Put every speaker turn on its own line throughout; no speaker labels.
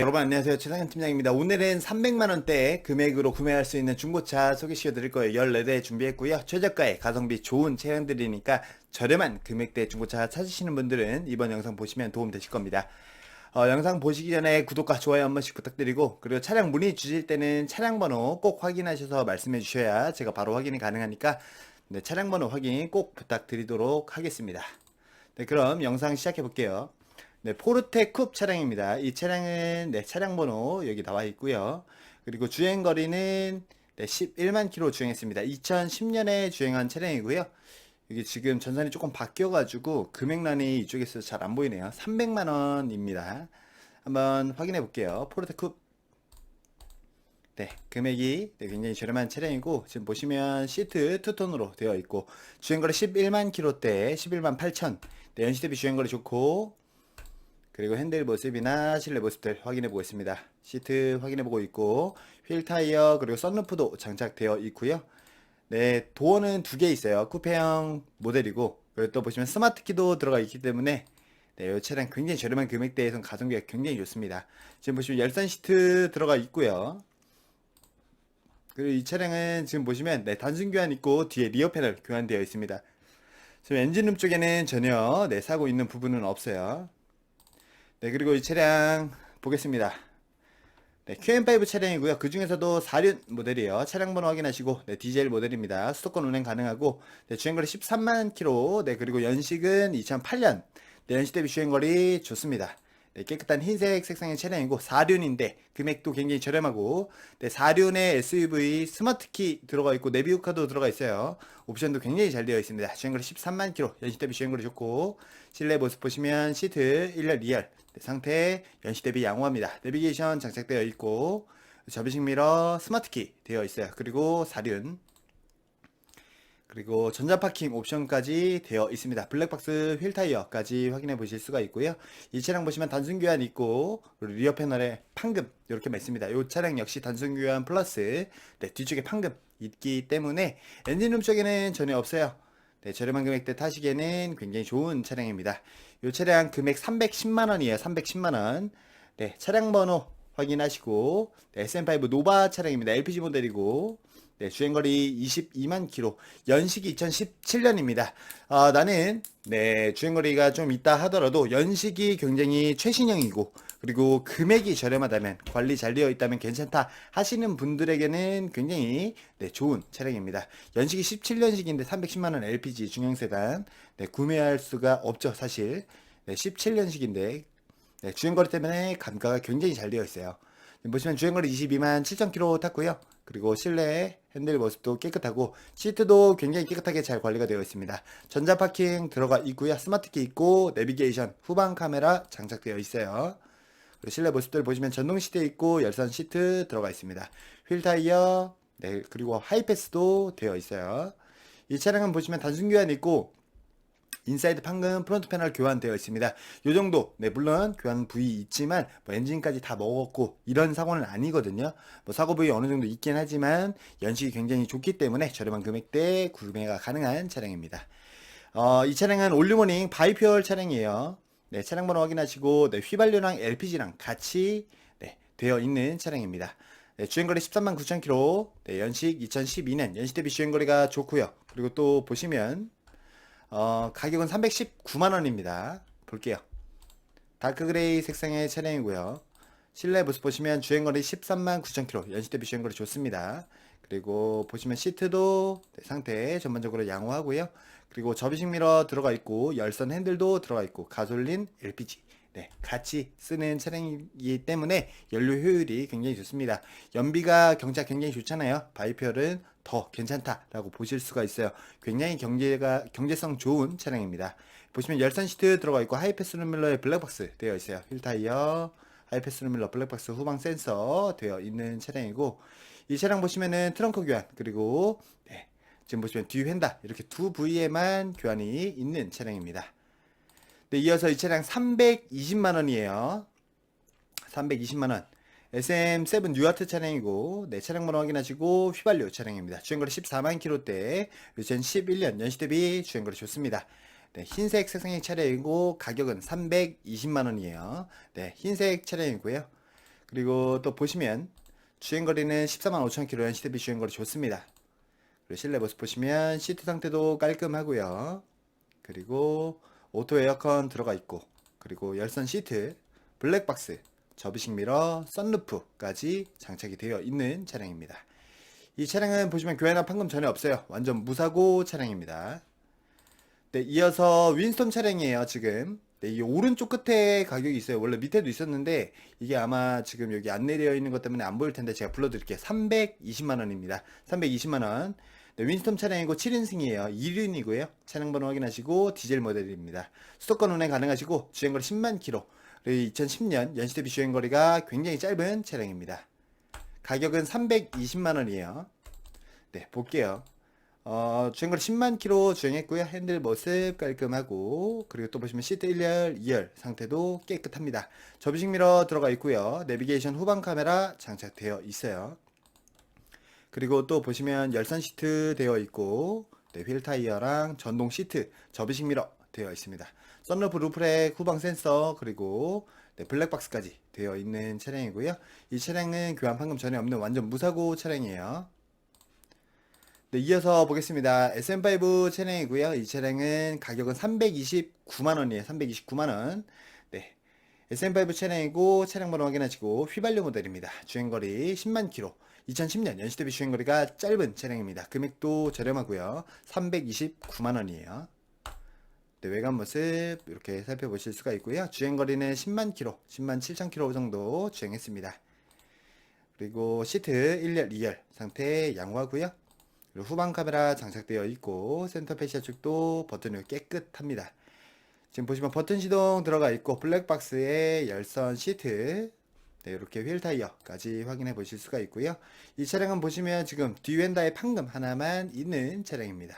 여러분 안녕하세요. 최상현 팀장입니다. 오늘은 300만 원대 금액으로 구매할 수 있는 중고차 소개시켜 드릴 거예요. 14대 준비했고요. 최저가에 가성비 좋은 차량들이니까 저렴한 금액대 중고차 찾으시는 분들은 이번 영상 보시면 도움 되실 겁니다. 어, 영상 보시기 전에 구독과 좋아요 한 번씩 부탁드리고 그리고 차량 문의 주실 때는 차량 번호 꼭 확인하셔서 말씀해 주셔야 제가 바로 확인이 가능하니까 네, 차량 번호 확인 꼭 부탁드리도록 하겠습니다. 네, 그럼 영상 시작해 볼게요 네, 포르테 쿱 차량입니다. 이 차량은 네, 차량 번호 여기 나와 있고요. 그리고 주행 거리는 네, 11만 킬로 주행했습니다. 2010년에 주행한 차량이고요. 여기 지금 전선이 조금 바뀌어 가지고 금액란이 이쪽에서 잘 안 보이네요. 300만 원입니다. 한번 확인해 볼게요. 포르테 쿱. 네, 금액이 네, 굉장히 저렴한 차량이고 지금 보시면 시트 투톤으로 되어 있고 주행거리 11만 킬로대 11만 8천. 네, 연시 대비 주행거리 좋고 그리고 핸들 모습이나 실내 모습들 확인해 보겠습니다. 시트 확인해 보고 있고 휠 타이어 그리고 썬루프도 장착되어 있고요. 네, 도어는 두 개 있어요. 쿠페형 모델이고 그리고 또 보시면 스마트 키도 들어가 있기 때문에 네, 이 차량 굉장히 저렴한 금액대에선 가성비가 굉장히 좋습니다. 지금 보시면 열선 시트 들어가 있고요. 그리고 이 차량은 지금 보시면 네, 단순 교환 있고 뒤에 리어 패널 교환되어 있습니다. 지금 엔진룸 쪽에는 전혀 네, 사고 있는 부분은 없어요. 네, 그리고 이 차량 보겠습니다. 네, QM5 차량이고요. 그 중에서도 4륜 모델이에요. 차량 번호 확인하시고, 네, 디젤 모델입니다. 수도권 운행 가능하고, 네, 주행거리 13만 킬로, 네, 그리고 연식은 2008년, 네, 연식 대비 주행거리 좋습니다. 네, 깨끗한 흰색 색상의 차량이고 4륜인데 금액도 굉장히 저렴하고 네, 4륜에 SUV 스마트키 들어가 있고 내비우카도 들어가 있어요. 옵션도 굉장히 잘 되어 있습니다. 주행거리 13만 킬로, 연식 대비 주행거리 좋고 실내 모습 보시면 시트 1열 2열 네, 상태 연식 대비 양호합니다. 내비게이션 장착되어 있고 접이식 미러 스마트키 되어 있어요. 그리고 4륜 그리고 전자 파킹 옵션까지 되어 있습니다. 블랙박스 휠 타이어까지 확인해 보실 수가 있고요. 이 차량 보시면 단순 교환 있고 리어 패널에 판금 이렇게 있습니다. 이 차량 역시 단순 교환 플러스 네, 뒤쪽에 판금 있기 때문에 엔진룸 쪽에는 전혀 없어요. 네, 저렴한 금액대 타시기에는 굉장히 좋은 차량입니다. 이 차량 금액 310만 원이에요. 310만 원. 네, 차량 번호 확인하시고 네, SM5 노바 차량입니다. LPG 모델이고 네, 주행거리 22만 킬로, 연식이 2017년입니다. 아, 나는 네, 주행거리가 좀 있다 하더라도 연식이 굉장히 최신형이고 그리고 금액이 저렴하다면 관리 잘 되어 있다면 괜찮다 하시는 분들에게는 굉장히 네, 좋은 차량입니다. 연식이 17년식인데 310만 원 LPG 중형 세단 네, 구매할 수가 없죠, 사실. 네, 17년식인데 네, 주행거리 때문에 감가가 굉장히 잘 되어 있어요. 보시면 주행거리 22만 7천 킬로 탔고요. 그리고 실내 핸들 모습도 깨끗하고 시트도 굉장히 깨끗하게 잘 관리가 되어 있습니다. 전자 파킹 들어가 있고요. 스마트키 있고 내비게이션 후방 카메라 장착되어 있어요. 그리고 실내 모습들 보시면 전동 시트 있고 열선 시트 들어가 있습니다. 휠 타이어 네 그리고 하이패스도 되어 있어요. 이 차량은 보시면 단순 교환 있고 인사이드 판금 프론트 패널 교환되어 있습니다. 요 정도, 네, 물론 교환 부위 있지만, 뭐 엔진까지 다 먹었고, 이런 사고는 아니거든요. 뭐 사고 부위 어느 정도 있긴 하지만, 연식이 굉장히 좋기 때문에 저렴한 금액대 구매가 가능한 차량입니다. 어, 이 차량은 올리모닝 바이퓨얼 차량이에요. 네, 차량 번호 확인하시고, 네, 휘발유랑 LPG랑 같이, 네, 되어 있는 차량입니다. 네, 주행거리 13만 9천 킬로, 네, 연식 2012년, 연식 대비 주행거리가 좋고요. 그리고 또 보시면, 어, 가격은 319만 원입니다. 볼게요. 다크그레이 색상의 차량이고요. 실내 모습 보시면 주행거리 13만 9천km, 연식 대비 주행거리 좋습니다. 그리고 보시면 시트도 네, 상태 전반적으로 양호하고요. 그리고 접이식 미러 들어가 있고 열선 핸들도 들어가 있고 가솔린, LPG 네, 같이 쓰는 차량이기 때문에 연료 효율이 굉장히 좋습니다. 연비가 경차 굉장히 좋잖아요. 바이펠은 더 괜찮다라고 보실 수가 있어요. 굉장히 경제가 경제성 좋은 차량입니다. 보시면 열선 시트 들어가 있고 하이패스 룸밀러에 블랙박스 되어 있어요. 휠 타이어, 하이패스 룸밀러 블랙박스 후방 센서 되어 있는 차량이고 이 차량 보시면은 트렁크 교환 그리고 네, 지금 보시면 뒤 휀다 이렇게 두 부위에만 교환이 있는 차량입니다. 네, 이어서 이 차량 320만 원이에요. 320만 원. SM7 뉴아트 차량이고, 네, 차량 번호 확인하시고, 휘발유 차량입니다. 주행거리 14만 킬로대, 2011년 연식 대비 주행거리 좋습니다. 네, 흰색 색상의 차량이고, 가격은 320만 원이에요. 네, 흰색 차량이고요. 그리고 또 보시면 주행거리는 14만 5천 킬로 연시 대비 주행거리 좋습니다. 그리고 실내 모습 보시면 시트 상태도 깔끔하고요. 그리고 오토 에어컨 들어가 있고 그리고 열선 시트, 블랙박스, 접이식 미러, 썬루프까지 장착이 되어 있는 차량입니다. 이 차량은 보시면 교환이나 판금 전혀 없어요. 완전 무사고 차량입니다. 네, 이어서 윈스톤 차량이에요, 지금. 네, 이 오른쪽 끝에 가격이 있어요. 원래 밑에도 있었는데, 이게 아마 지금 여기 안 내려 있는 것 때문에 안 보일 텐데, 제가 불러드릴게요. 320만 원입니다. 320만 원. 네, 윈스톤 차량이고 7인승이에요. 1륜이고요. 차량 번호 확인하시고, 디젤 모델입니다. 수도권 운행 가능하시고, 주행거리 10만 킬로. 그리고 2010년 연시 대비 주행거리가 굉장히 짧은 차량입니다. 가격은 320만 원이에요. 네, 볼게요. 어, 주행거리 10만 킬로 주행했고요. 핸들 모습 깔끔하고 그리고 또 보시면 시트 1열, 2열 상태도 깨끗합니다. 접이식 미러 들어가 있고요. 내비게이션 후방 카메라 장착되어 있어요. 그리고 또 보시면 열선 시트 되어 있고 네, 휠 타이어랑 전동 시트, 접이식 미러 되어 있습니다. 썬루프 루프렉 후방 센서 그리고 네, 블랙박스까지 되어 있는 차량이고요. 이 차량은 교환 판금 전혀 없는 완전 무사고 차량이에요. 네, 이어서 보겠습니다. SM5 차량이고요. 이 차량은 가격은 329만 원이에요. 329만 원. 네. SM5 차량이고 차량 번호 확인하시고 휘발유 모델입니다. 주행거리 10만 킬로. 2010년 연시 대비 주행거리가 짧은 차량입니다. 금액도 저렴하고요. 329만 원이에요. 네, 외관 모습 이렇게 살펴보실 수가 있고요. 주행거리는 10만 킬로, 10만 7천 킬로 정도 주행했습니다. 그리고 시트 1열, 2열 상태 양호하고요. 그리고 후방 카메라 장착되어 있고 센터 패시아 쪽도 버튼이 깨끗합니다. 지금 보시면 버튼 시동 들어가 있고 블랙박스에 열선 시트 네, 이렇게 휠 타이어까지 확인해 보실 수가 있고요. 이 차량은 보시면 지금 뒤엔다의 판금 하나만 있는 차량입니다.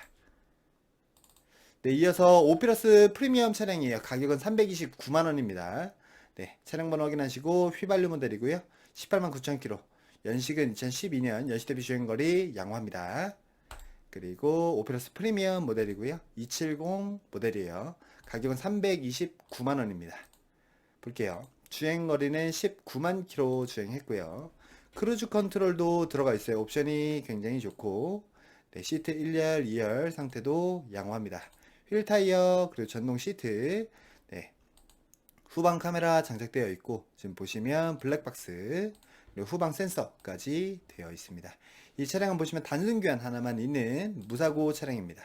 네, 이어서 오피러스 프리미엄 차량이에요. 가격은 329만원입니다. 네, 차량 번호 확인하시고 휘발유 모델이고요. 18만 9천 킬로. 연식은 2012년 연식 대비 주행거리 양호합니다. 그리고 오피러스 프리미엄 모델이고요. 270 모델이에요. 가격은 329만 원입니다. 볼게요. 주행 거리는 19만 킬로 주행했고요. 크루즈 컨트롤도 들어가 있어요. 옵션이 굉장히 좋고 네, 시트 1열, 2열 상태도 양호합니다. 휠 타이어 그리고 전동 시트 네. 후방 카메라 장착되어 있고 지금 보시면 블랙박스 후방 센서까지 되어 있습니다. 이 차량은 보시면 단순 교환 하나만 있는 무사고 차량입니다.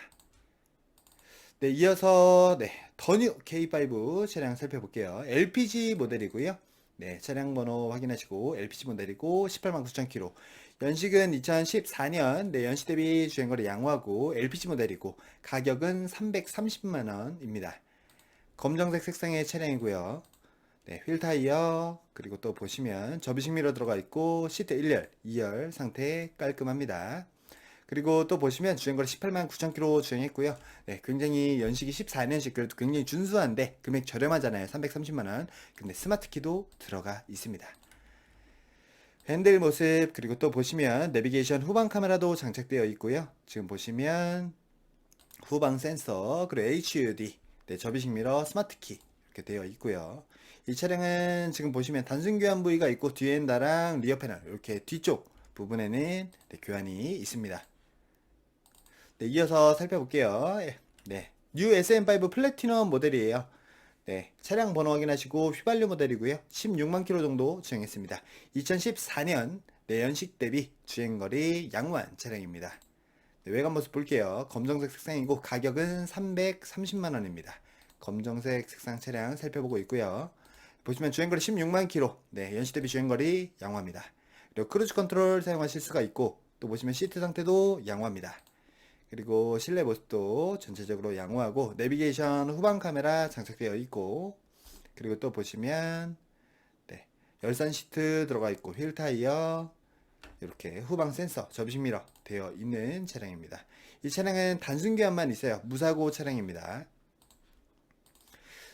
네, 이어서 네, 더뉴 K5 차량 살펴볼게요. LPG 모델이고요. 네, 차량 번호 확인하시고 LPG 모델이고 18만 9천 킬로. 연식은 2014년 네, 연식 대비 주행거리 양호하고 LPG 모델이고 가격은 330만 원입니다. 검정색 색상의 차량이고요. 네, 휠 타이어 그리고 또 보시면 접이식 미러 들어가 있고 시트 1열, 2열 상태 깔끔합니다. 그리고 또 보시면 주행거리 18만 9천 킬로 주행했고요. 네, 굉장히 연식이 14년식 그래도 굉장히 준수한데 금액 저렴하잖아요. 330만 원. 근데 스마트 키도 들어가 있습니다. 핸들 모습 그리고 또 보시면 내비게이션 후방 카메라도 장착되어 있고요. 지금 보시면 후방 센서 그리고 HUD 네, 접이식 미러 스마트 키 이렇게 되어 있고요. 이 차량은 지금 보시면 단순 교환 부위가 있고 뒤엔다랑 리어 패널 이렇게 뒤쪽 부분에는 네, 교환이 있습니다. 네, 이어서 살펴볼게요. 예, 네, 뉴 SM5 플래티넘 모델이에요. 네, 차량 번호 확인하시고 휘발유 모델이고요. 16만 킬로 정도 주행했습니다. 2014년 내연식 대비 주행거리 양호한 차량입니다. 네, 외관 모습 볼게요. 검정색 색상이고 가격은 330만 원입니다. 검정색 색상 차량 살펴보고 있고요. 보시면 주행거리 16만 킬로. 네, 연식 대비 주행거리 양호합니다. 그리고 크루즈 컨트롤 사용하실 수가 있고 또 보시면 시트 상태도 양호합니다. 그리고 실내 모습도 전체적으로 양호하고 내비게이션 후방 카메라 장착되어 있고 그리고 또 보시면 네, 열선 시트 들어가 있고 휠 타이어 이렇게 후방 센서 접이식 미러 되어 있는 차량입니다. 이 차량은 단순 교환만 있어요. 무사고 차량입니다.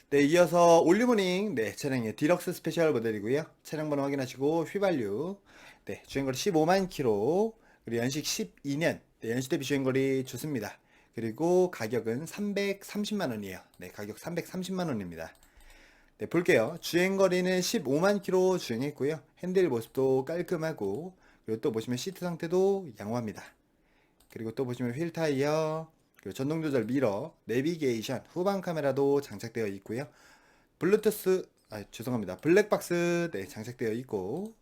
네, 이어서 올리모닝 네, 차량의 디럭스 스페셜 모델이고요. 차량 번호 확인하시고 휘발유 네, 주행거리 15만 킬로 그리고 연식 12년 네, 연식 대비 주행거리 좋습니다. 그리고 가격은 330만 원이에요. 네, 가격 330만 원입니다. 네, 볼게요. 주행거리는 15만 킬로 주행했고요. 핸들 모습도 깔끔하고, 그리고 또 보시면 시트 상태도 양호합니다. 그리고 또 보시면 휠 타이어, 전동 조절 미러, 내비게이션, 후방 카메라도 장착되어 있고요. 블루투스, 아, 죄송합니다. 블랙박스, 네, 장착되어 있고,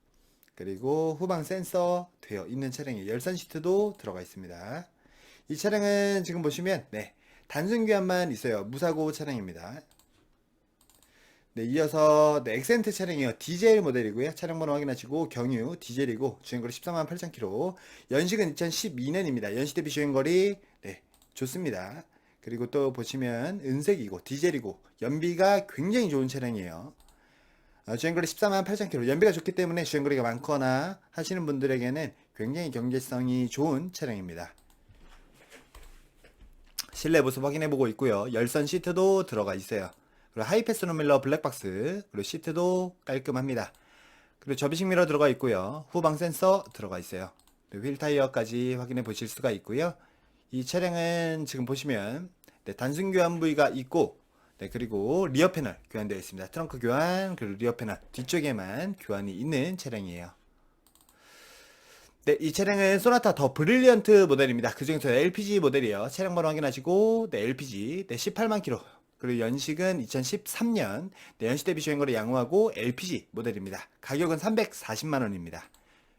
그리고 후방 센서 되어 있는 차량에 열선 시트도 들어가 있습니다. 이 차량은 지금 보시면, 네, 단순 교환만 있어요. 무사고 차량입니다. 네, 이어서 네, 엑센트 차량이요. 디젤 모델이고요. 차량 번호 확인하시고 경유 디젤이고 주행거리 14만 8천 킬로. 연식은 2012년입니다. 연식 대비 주행거리 네, 좋습니다. 그리고 또 보시면 은색이고 디젤이고 연비가 굉장히 좋은 차량이에요. 어, 주행거리 14만 8천 킬로. 연비가 좋기 때문에 주행거리가 많거나 하시는 분들에게는 굉장히 경제성이 좋은 차량입니다. 실내 모습 확인해 보고 있고요. 열선 시트도 들어가 있어요. 그리고 하이패스 룸밀러 블랙박스 그리고 시트도 깔끔합니다. 그리고 접이식 미러 들어가 있고요. 후방 센서 들어가 있어요. 그리고 휠 타이어까지 확인해 보실 수가 있고요. 이 차량은 지금 보시면 네, 단순 교환 부위가 있고 네, 그리고 리어 패널 교환되어 있습니다. 트렁크 교환 그리고 리어 패널 뒤쪽에만 교환이 있는 차량이에요. 네, 이 차량은 소나타 더 브릴리언트 모델입니다. 그 중에서 LPG 모델이에요. 차량 번호 확인하시고, 네, LPG, 네, 18만 킬로. 그리고 연식은 2013년, 네, 연식 대비 주행거리 양호하고 LPG 모델입니다. 가격은 340만 원입니다.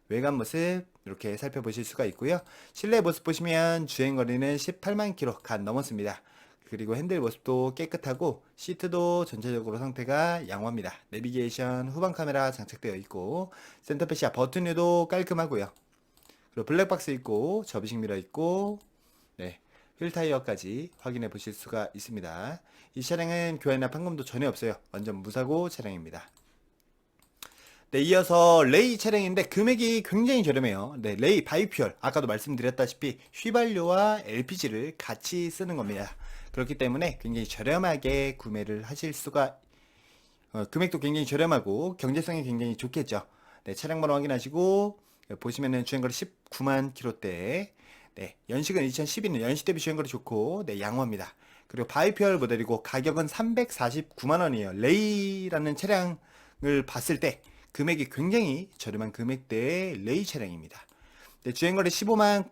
외관 모습 이렇게 살펴보실 수가 있고요. 실내 모습 보시면 주행거리는 18만 킬로 간 넘었습니다. 그리고 핸들 모습도 깨끗하고 시트도 전체적으로 상태가 양호합니다. 내비게이션 후방 카메라 장착되어 있고 센터페시아 버튼류도 깔끔하고요. 그리고 블랙박스 있고 접이식 미러 있고 네, 휠 타이어까지 확인해 보실 수가 있습니다. 이 차량은 교환이나 판금도 전혀 없어요. 완전 무사고 차량입니다. 네, 이어서 레이 차량인데 금액이 굉장히 저렴해요. 네, 레이 바이퓨얼 아까도 말씀드렸다시피 휘발유와 LPG를 같이 쓰는 겁니다. 그렇기 때문에 굉장히 저렴하게 구매를 하실 수가 어, 금액도 굉장히 저렴하고 경제성이 굉장히 좋겠죠. 네, 차량 번호 확인하시고 보시면은 주행거리 19만 킬로대. 네, 연식은 2012년 연식 대비 주행거리 좋고 네, 양호합니다. 그리고 바이퓨얼 모델이고 가격은 349만 원이에요. 레이라는 차량을 봤을 때 금액이 굉장히 저렴한 금액대의 레이 차량입니다. 네, 주행거리 15만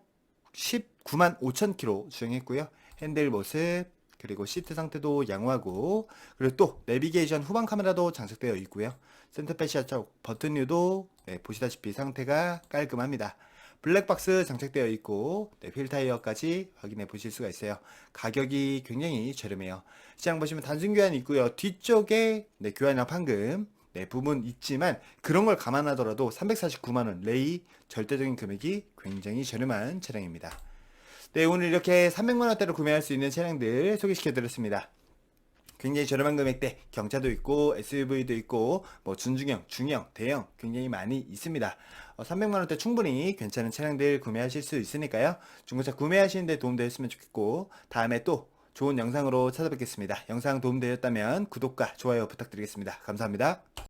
19만 5천 킬로 주행했고요. 핸들 모습 그리고 시트 상태도 양호하고 그리고 또 내비게이션 후방 카메라도 장착되어 있고요. 센터페시아 쪽 버튼류도 네, 보시다시피 상태가 깔끔합니다. 블랙박스 장착되어 있고 네, 휠 타이어까지 확인해 보실 수가 있어요. 가격이 굉장히 저렴해요. 시장 보시면 단순 교환이 있고요. 뒤쪽에 네, 교환이나 판금 네, 부분 있지만 그런 걸 감안하더라도 349만 원 레이 절대적인 금액이 굉장히 저렴한 차량입니다. 네, 오늘 이렇게 300만 원대로 구매할 수 있는 차량들 소개시켜 드렸습니다. 굉장히 저렴한 금액대 경차도 있고 SUV도 있고 뭐 준중형, 중형, 대형 굉장히 많이 있습니다. 어, 300만 원대 충분히 괜찮은 차량들 구매하실 수 있으니까요. 중고차 구매하시는데 도움되었으면 좋겠고 다음에 또 좋은 영상으로 찾아뵙겠습니다. 영상 도움되었다면 구독과 좋아요 부탁드리겠습니다. 감사합니다.